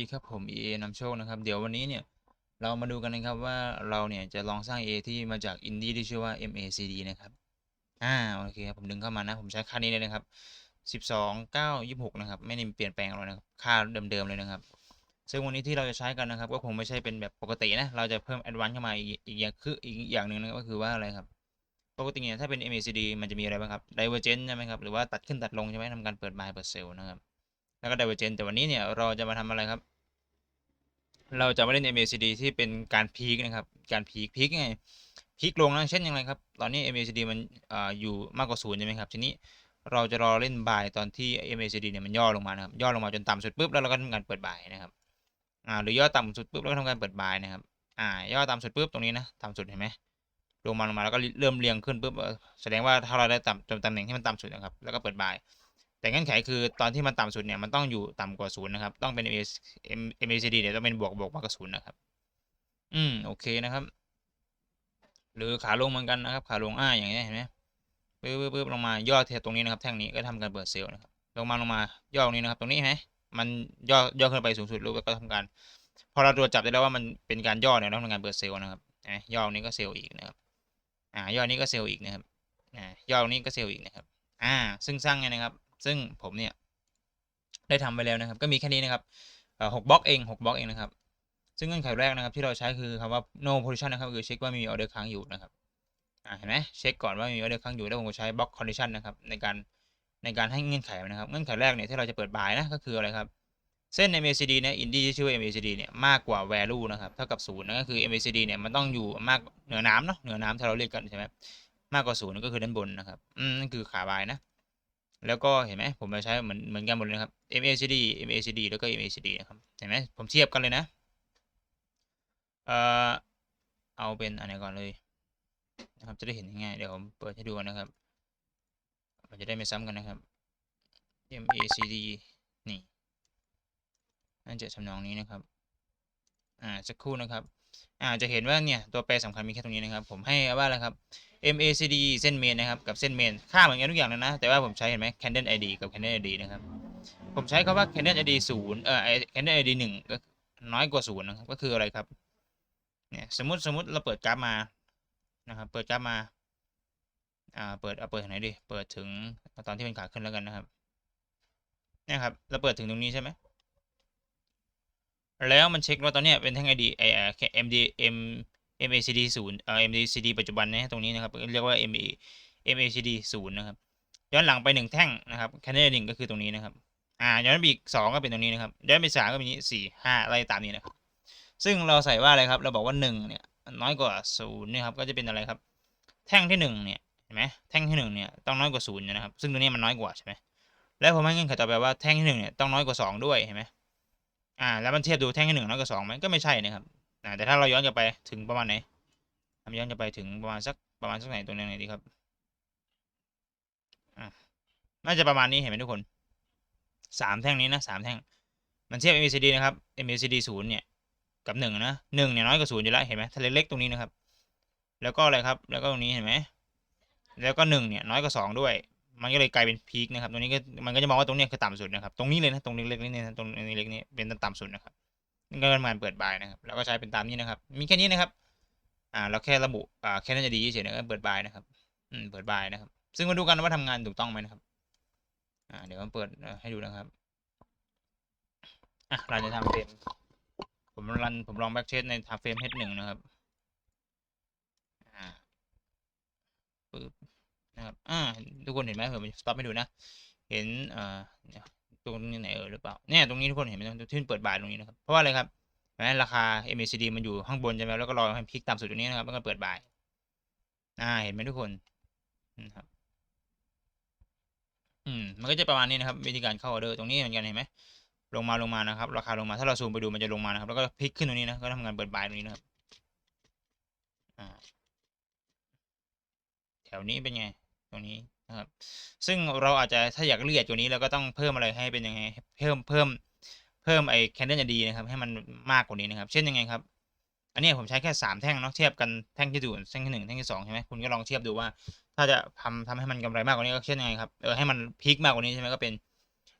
ดีครับผม EA นำโชคนะครับ เดี๋ยววันนี้เนี่ย เรามาดูกันนะครับว่าเราเนี่ยจะลองสร้าง A ที่มาจากอินดี้ที่ชื่อว่า MACD นะครับอ่าโอเคครับผมดึงเข้ามานะ ผมใช้ค่านี้เลยนะครับ 12 9 26 นะครับ ไม่ได้เปลี่ยนแปลงอะไรนะครับ ค่าเดิมๆเลยนะครับ ซึ่งวันนี้ที่เราจะใช้กันนะครับ ก็คงไม่ใช่เป็นแบบปกตินะ เราจะเพิ่ม Advanced เข้ามาอีกอีกอย่างคืออีกอย่างหนึ่งนะก็คือว่าอะไรครับปกติเนี่ยถ้าเป็น MACD มันจะมีอะไรบ้างครับ Divergent ใช่ไหมครับ หรือว่าตัดขึ้นตัดลงใช่ไหมทำการเปิดบายเปิดเซลล์นะครับ แล้วก็ Divergent แต่วันนี้เนี่ยเราจะมาทำอะไรครับ เราจะมาเล่น MACD ที่เป็นการพีคนะครับ การพีคพีคไงพีคลงนะเช่นยังไงครับ ตอนนี้ MACD มันออยู่มากกว่าศูนย์ใช่ไหมครับ ทีนี้เราจะรอเล่นบ่ายตอนที่ MACD เนี่ยมันย่อลงมานะครับ ย่อลงมาจนต่ำสุดปุ๊บแล้วเราก็ทำการเปิดบ่ายนะครับอ่าหรือย่อต่ำสุดปุ๊บแล้วก็ทำการเปิดบ่ายนะครับอ่าย่อต่ำสุดปุ๊บตรงนี้นะต่ำสุดเห็นไหมลงมาลงมาแล้วก็เริ่มเรียงขึ้นปุ๊บแสดงว่าถ้าเราได้ต่ำจนตำแหน่งที่มันต่ำสุดนะครับ แล้วก็เปิดบ่าย แต่เงื่อนไขคือตอนที่มันต่ำสุดเนี่ยมันต้องอยู่ต่ำกว่าศูนย์นะครับ ต้องเป็น MACD เนี่ยต้องเป็นบวกบวกมากกว่าศูนย์นะครับ อืมโอเคนะครับ หรือขาลงเหมือนกันนะครับ ขาลงอ่าอย่างเงี้ยเห็นไหมปึ๊บปึ๊บปึ๊บลงมาย่อเทียตรงนี้นะครับ แท่งนี้ก็ทำการเปิดเซลล์นะครับลงมาลงมาย่อตรงนี้นะครับ ตรงนี้ไหมมันย่อย่อขึ้นไปสูงสุดแล้วก็ทำการ พอเราตรวจจับได้แล้วว่ามันเป็นการย่อเนี่ยเราทำการเปิดเซลล์นะครับนะย่อนี้ก็เซลล์อีกนะครับ อ่า ย่อนี้ก็เซลล์อีกนะครับอ่าย่อนี้ก็เซลล์อีกนะครับ อ่า ซึ่งสร้างไงนะครับ ซึ่งผมเนี่ยได้ทำไปแล้วนะครับ ก็มีแค่นี้นะครับหกบล็อกเองหกบล็อกเองนะครับ ซึ่งเงื่อนไขแรกนะครับ ที่เราใช้คือคำว่า no position นะครับคือเช็คว่ามีออเดอร์ค้างอยู่นะครับเห็นไหมเช็คก่อนว่ามีออเดอร์ค้างอยู่แล้วผมก็ใช้ block condition นะครับในการในการให้เงื่อนไขนะครับ เงื่อนไขแรกเนี่ยที่เราจะเปิดบายนะก็คืออะไรครับ เส้น MACD เนี่ยอินดี้ที่ชื่อว่า MACD เนี่ยมากกว่า value นะครับเท่ากับศูนย์นั่นก็คือ MACD เนี่ยมันต้องอยู่มากเหนือน้ำเนาะเหนือน้ำที่เราเรียกกันใช่ไหมมากกว่าศูนย์ก็คือด้านบนนะครับอืมนั่นคือขาบายนะ แล้วก็เห็นไหมผมจะใช้เหมือนเหมือนกันหมดเลยนะครับ MACD MACD แล้วก็ MACD นะครับ เห็นไหมผมเทียบกันเลยนะ เอ่อ เอาเป็นอันไหนก่อนเลยนะครับ จะได้เห็นง่ายๆเดี๋ยวผมเปิดให้ดูกันนะครับ มันจะได้ไม่ซ้ำกันนะครับ MACD นี่น่าจะทำนองนี้นะครับ อ่า สักครู่นะครับ อาจะเห็นว่าเนี่ยตัวแปรสำคัญมีแค่ตรงนี้นะครับ ผมให้ว่าอะไรครับ MACD เส้นเมนนะครับกับเส้นเมนค่าเหมือนกันทุกอย่างเลยนะ แต่ว่าผมใช้เห็นไหม Candle ID กับ Candle ID นะครับ ผมใช้คำว่า Candle ID ศูนย์เอ่อ Candle ID หนึ่งก็น้อยกว่าศูนย์นะครับก็คืออะไรครับเนี่ยสมมติสมมติเราเปิดกราฟมานะครับเปิดกราฟมาอ่าเปิดเอาเปิดไหนดิเปิดถึงตอนที่เป็นขาขึ้นแล้วกันนะครับเนี่ยครับ เราเปิดถึงตรงนี้ใช่ไหม แล้วมันเช็คว่าตอนเนี้ยเป็นแท่ง ID ไอ้ MD M MACD ศูนย์เอ่อ MACD ปัจจุบันนะตรงนี้นะครับเรียกว่า MA MACD ศูนย์นะครับย้อนหลังไปหนึ่งแท่งนะครับ Candle หนึ่งก็คือตรงนี้นะครับอ่าย้อนไปอีกสองก็เป็นตรงนี้นะครับย้อนไปสามก็เป็นนี้สี่ห้าไล่ตามนี้นะครับซึ่งเราใส่ว่าอะไรครับเราบอกว่าหนึ่งเนี่ยน้อยกว่าศูนย์เนี่ครับก็จะเป็นอะไรครับ แท่งที่หนึ่งเนี่ยเห็นไหมแท่งที่หนึ่งเนี่ยต้องน้อยกว่าศูนย์นะครับซึ่งตัวนี้มันน้อยกว่าใช่ไหมแล้วผมให้เงื่อนไขต่อไปว่าแท่งที่หนึ่งเนี่ยต้องน้อยกว่าสองด้วยเห็นไหม อ่า แล้วมันเทียบดูแท่งที่หนึ่งน้อยกว่าสองไหมก็ไม่ใช่นะครับอ่าแต่ถ้าเราย้อนกลับไปถึงประมาณไหนทำย้อนกลับไปถึงประมาณสักประมาณสักไหนตรงไหนดีครับอ่าน่าจะประมาณนี้เห็นไหมทุกคนสามแท่งนี้นะสามแท่ง มันเทียบ MACD นะครับ MACD ศูนย์เนี่ยกับหนึ่งนะหนึ่งเนี่ยน้อยกว่าศูนย์อยู่แล้วเห็นไหมทะเลเล็กตรงนี้นะครับ แล้วก็อะไรครับ แล้วก็ตรงนี้เห็นไหมแล้วก็หนึ่งเนี่ยน้อยกว่าสองด้วย มันก็เลยกลายเป็นพีคนะครับตรงนี้ก็มันก็จะมองว่าตรงนี้คือต่ำสุดนะครับตรงนี้เลยนะตรงเล็กๆนี่นะตรงนี้เล็กนี้เป็นต่ำสุดนะครับนี่ก็เป็นการเปิดบายนะครับแล้วก็ใช้เป็นตามนี้นะครับ มีแค่นี้นะครับอ่าเราแค่ระบุอ่าแค่นั้นจะดีเฉยๆนะครับเปิดบายนะครับอืมเปิดบายนะครับ ซึ่งมาดูกันว่าทำงานถูกต้องไหมนะครับอ่าเดี๋ยวผมเปิดให้ดูนะครับอะเราจะทำเฟรมผมรันผมลองแบ็กเชดในทำเฟรม H1 นะครับอ่าปึ๊บ นะครับ อ่า ทุกคนเห็นไหมเผมสต็อปให้ดูนะ เห็น อ่าตรงนี้ไหนเออหรือเปล่า เนี่ย ตรงนี้ทุกคนเห็นไหมที่เปิดบายตรงนี้นะครับ เพราะว่าอะไรครับเห็นไหมราคา MACD มันอยู่ข้างบนใช่ไหมแล้วก็รอให้พีคต่ำสุดตรงนี้นะครับ แล้วก็เปิดบาย อ่า เห็นไหมทุกคนนะครับ อืม มันก็จะประมาณนี้นะครับ วิธีการเข้าออเดอร์ตรงนี้เหมือนกันเห็นไหมลงมาลงมานะครับ ราคาลงมา ถ้าเราซูมไปดูมันจะลงมานะครับ แล้วก็พลิกขึ้นตรงนี้นะ ก็ทำงานเปิดบายตรงนี้นะครับ อ่า ถวนี้เป็นไงตรงนี้นะครับ ซึ่งเราอาจจะถ้าอยากเลือกตัวนี้เราก็ต้องเพิ่มอะไรให้เป็นยังไง เพิ่มเพิ่มเพิ่มไอ้ Candle ดีนะครับ ให้มันมากกว่านี้นะครับ เช่นยังไงครับอันนี้ผมใช้แค่สามแท่งเนาะเทียบกันแท่งที่ดูแท่งที่หนึ่งแท่งที่สองใช่ไหมคุณก็ลองเทียบดูว่า ถ้าจะทำทำให้มันกำไรมากกว่านี้ก็เช่นยังไงครับเออให้มันพีคมากกว่านี้ใช่ไหมก็เป็น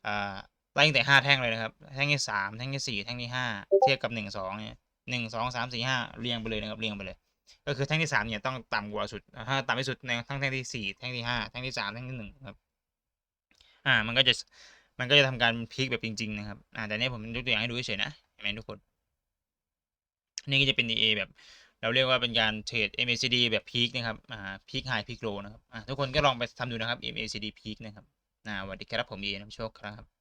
อ่าไล่ตั้งแต่ห้าแท่งเลยนะครับแท่งที่สามแท่งที่สี่แท่งที่ห้าเทียบกับหนึ่งสองเนี่ยหนึ่งสองสามสี่ห้าเรียงไปเลยนะครับเรียงไปเลย ก็คือแท่งที่สามเนี่ยต้องต่ำกว่าสุดถ้าต่ำที่สุดในทั้งแท่งที่สี่แท่งที่ห้าแท่งที่สามแท่งที่หนึ่งครับ อ่า มันก็จะมันก็จะทำการพลิกแบบจริง ๆ นะครับ อ่าแต่เนี้ผมยกตัวอย่างให้ดูเฉยๆนะเห็นไหมทุกคน นี่ก็จะเป็น DA แบบ เราเรียกว่าเป็นการเทรด MACD แบบพีคนะครับ อ่าพีคไฮพีคโลนะครับ อ่าทุกคนก็ลองไปทำดูนะครับ MACD พีคนะครับ อ่าสวัสดีครับผมเอน้ำโชคครับ